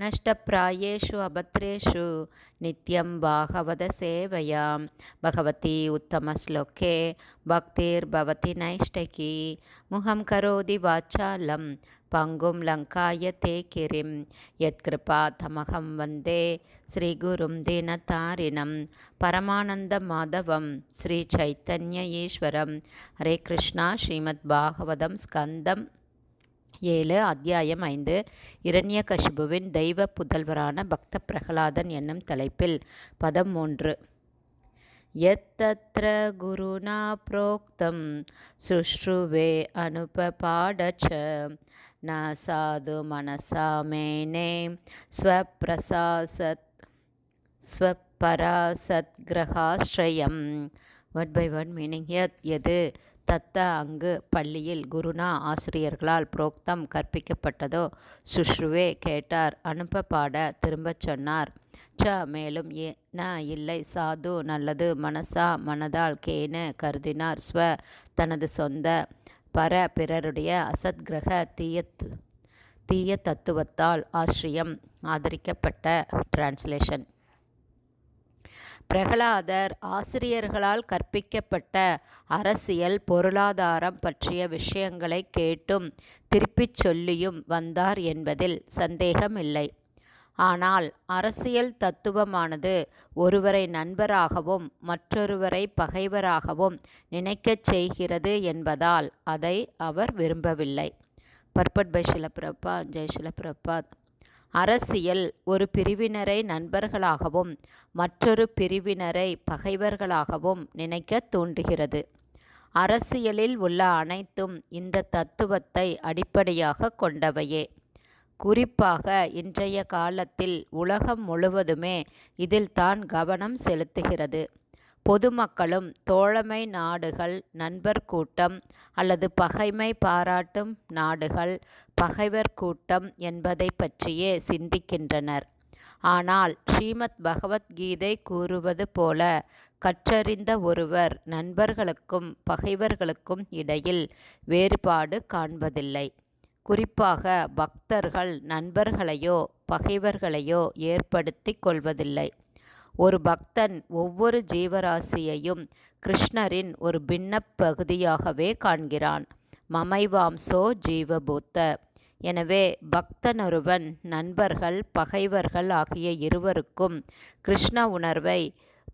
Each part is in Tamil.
नष्टप्रायेषु अभद्रेषु नित्यं भागवतसेवयां भगवती उत्तमश्लोके भक्तिर्भवति नैष्टकी मुहं करोति वाचालं पङ्गुं लङ्काय ते किरिं यत्कृपातमहं वन्दे श्रीगुरुं दीनतारिणं परमानन्दमाधवं श्रीचैतन्य ईश्वरं हरे कृष्णा श्रीमद्भागवतं स्कन्दं ஏழு அத்தியாயம் ஐந்து. இரண்ய கசிபுவின் தெய்வ புதல்வரான பக்த பிரகலாதன் என்னும் தலைப்பில் பதம் மூன்று. எத்தத்ர குருணா புரோக்தம் சுஷ்ருவே அனுபபாடச்ச ந சாது மனசா மேனே ஸ்வப்பிரசாசத் ஸ்வப்பராசத் கிரகாஸ்ரயம். வட் பை வட் மீனிங் எத் எது தத்த அங்கு பள்ளியில் குருனா ஆசிரியர்களால் புரோக்தம் கற்பிக்கப்பட்டதோ? சுஷ்ருவே கேட்டார். அனுப்ப பாட திரும்பச் சொன்னார். ச மேலும் ஏ ந இல்லை சாது நல்லது மனசா மனதால் கேன கருதினார். ஸ்வ தனது சொந்த பர பிறருடைய அசத்கிரக தீயத்து தீய தத்துவத்தால் ஆசிரியம் ஆதரிக்கப்பட்ட டிரான்ஸ்லேஷன் பிரகலாதர் ஆசிரியர்களால் கற்பிக்கப்பட்ட அரசியல் பொருளாதாரம் பற்றிய விஷயங்களை கேட்டும் திருப்பிச் சொல்லியும் வந்தார் என்பதில் சந்தேகமில்லை. ஆனால் அரசியல் தத்துவமானது ஒருவரை நண்பராகவும் மற்றொருவரை பகைவராகவும் நினைக்கச் செய்கிறது என்பதால் அதை அவர் விரும்பவில்லை. பர்பட் பை ஷிலப்ரப்பா ஜெய் ஷிலப்பிரபாத் அரசியல் ஒரு பிரிவினரை நண்பர்களாகவும் மற்றொரு பிரிவினரை பகைவர்களாகவும் நினைக்க தூண்டுகிறது அரசியலில் உள்ள அனைத்தும் இந்த தத்துவத்தை அடிப்படையாக கொண்டவையே. குறிப்பாக இன்றைய காலத்தில் உலகம் முழுவதுமே இதில் தான் கவனம் செலுத்துகிறது. பொதுமக்களும் தோழமை நாடுகள் நண்பர் கூட்டம் அல்லது பகைமை பாராட்டும் நாடுகள் பகைவர் கூட்டம் என்பதை பற்றியே சிந்திக்கின்றனர். ஆனால் ஸ்ரீமத் பகவத்கீதை கூறுவது போல கற்றறிந்த ஒருவர் நண்பர்களுக்கும் பகைவர்களுக்கும் இடையில் வேறுபாடு காண்பதில்லை. குறிப்பாக பக்தர்கள் நண்பர்களையோ பகைவர்களையோ ஏற்படுத்தி கொள்வதில்லை. ஒரு பக்தன் ஒவ்வொரு ஜீவராசியையும் கிருஷ்ணரின் ஒரு பின்ன பகுதியாகவே காண்கிறான். மமைவாம்சோ ஜீவபூத்த. எனவே பக்தனொருவன் நண்பர்கள் பகைவர்கள் ஆகிய இருவருக்கும் கிருஷ்ண உணர்வை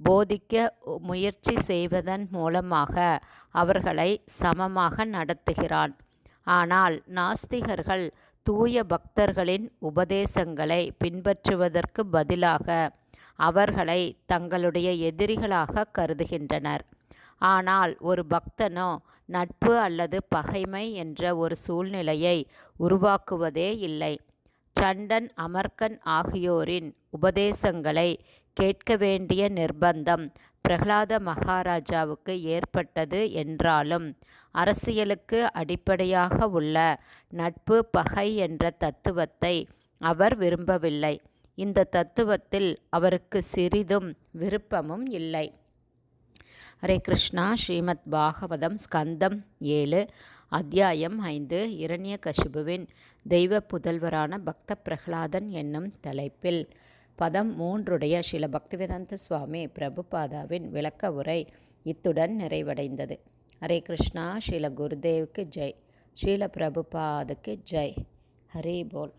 போதிக்க முயற்சி செய்வதன் மூலமாக அவர்களை சமமாக நடத்துகிறான். ஆனால் நாஸ்திகர்கள் தூய பக்தர்களின் உபதேசங்களை பின்பற்றுவதற்கு பதிலாக அவர்களை தங்களுடைய எதிரிகளாக கருதுகின்றனர். ஆனால் ஒரு பக்தனோ நட்பு அல்லது பகைமை என்ற ஒரு சூழ்நிலையை உருவாக்குவதே இல்லை. சண்டன் அமர்கன் ஆகியோரின் உபதேசங்களை கேட்க வேண்டிய நிர்பந்தம் பிரகலாத மகாராஜாவுக்கு ஏற்பட்டது என்றாலும் அரசியலுக்கு அடிப்படையாக உள்ள நட்பு பகை என்ற தத்துவத்தை அவர் விரும்பவில்லை. இந்த தத்துவத்தில் அவருக்கு சிறிதும் விருப்பமும் இல்லை. ஹரே கிருஷ்ணா. ஸ்ரீமத் பாகவதம் ஸ்கந்தம் ஏழு. அத்தியாயம் ஐந்து இரண்ய கசிபுவின் தெய்வ புதல்வரான பக்த பிரகலாதன் என்னும் தலைப்பில். பதம் மூன்றுடைய சில பக்திவேதாந்த சுவாமி பிரபுபாதாவின் விளக்க உரை இத்துடன் நிறைவடைந்தது. ஹரே கிருஷ்ணா ஸ்ரீல குருதேவுக்கு ஜெய். ஸ்ரீல பிரபுபாதுக்கு ஜெய். ஹரி போல்.